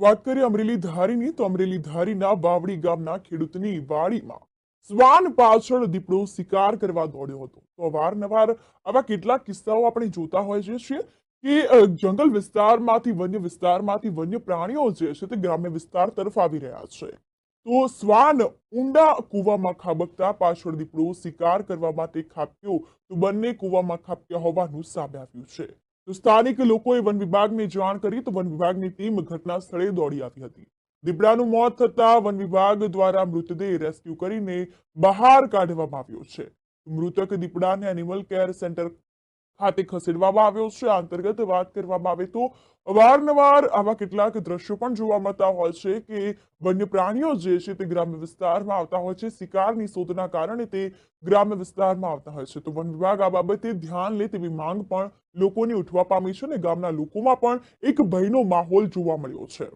વાત કરીએ અમરેલી ધારીની, તો અમરેલી ધારીના વાવડી ગામના ખેડૂતની વાડીમાં શ્વાન પાછળ દીપડો શિકાર કરવા દોડ્યો હતો. તો અવારનવાર આવા કેટલાક કિસ્સાઓ આપણે જોતા હોઈએ છીએ કે જંગલ વિસ્તારમાંથી, વન્ય વિસ્તારમાંથી વન્ય પ્રાણીઓ જે છે તે ગ્રામ્ય વિસ્તાર તરફ આવી રહ્યા છે. તો શ્વાન ઊંડા કૂવામાં ખાબકતા પાછળ દીપડો શિકાર કરવા માટે ખાપ્યો તો બંને કૂવામાં ખાપ્યા હોવાનું સામે આવ્યું છે. તો સ્થાનિક લોકોએ વન વિભાગને જાણ કરી તો વન વિભાગની ટીમ ઘટના સ્થળે દોડી આવી હતી. દીપડાનું મોત થતા વન વિભાગ દ્વારા મૃતદેહ રેસ્ક્યુ કરીને બહાર કાઢવામાં આવ્યો છે. મૃતક દીપડાને એનિમલ કેર સેન્ટર ખાતે ખસેડવામાં આવ્યો છે. આ અંતર્ગત વાત કરવામાં આવે તો અવારનવાર આવા કેટલાક દ્રશ્યો પણ જોવા મળતા હોય છે કે વન્ય પ્રાણીઓ જે છે તે ગ્રામ્ય વિસ્તારમાં આવતા હોય છે. શિકારની શોધના કારણે તે ગ્રામ્ય વિસ્તારમાં આવતા હોય છે. તો વન વિભાગ આ બાબતે ધ્યાન લે તેવી માંગ પણ લોકોની ઉઠવા પામી છે અને ગામના લોકોમાં પણ એક ભયનો માહોલ જોવા મળ્યો છે.